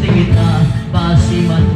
singita, pasima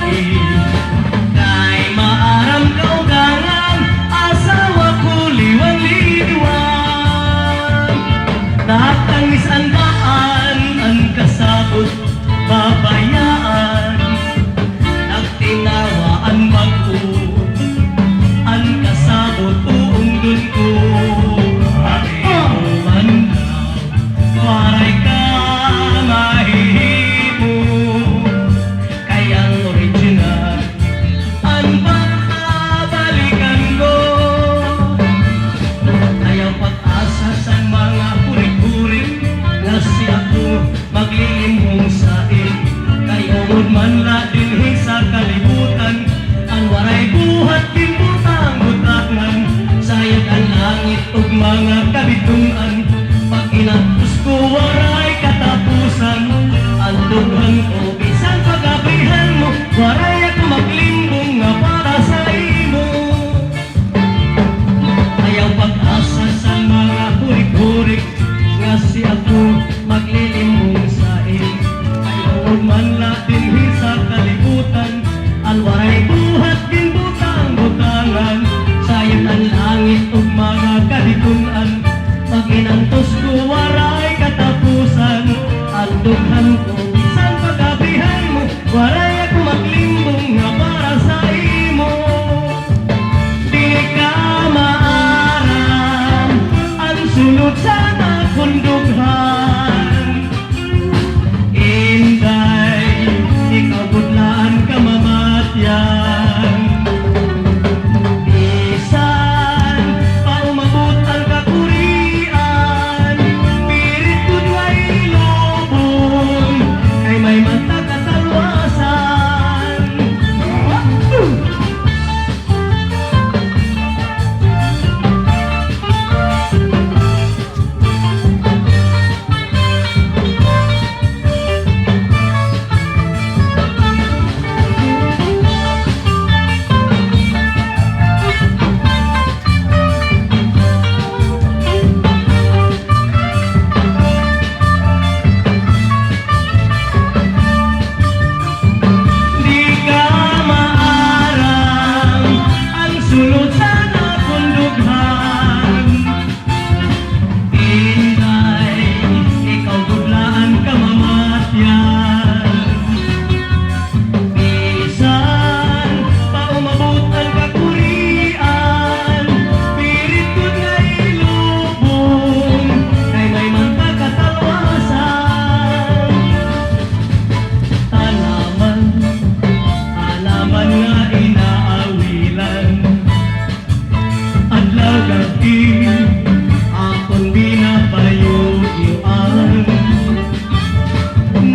Thank you. mga kabitunan Pag inapos ko wala Santos ko waray katapusan Ang dughan ko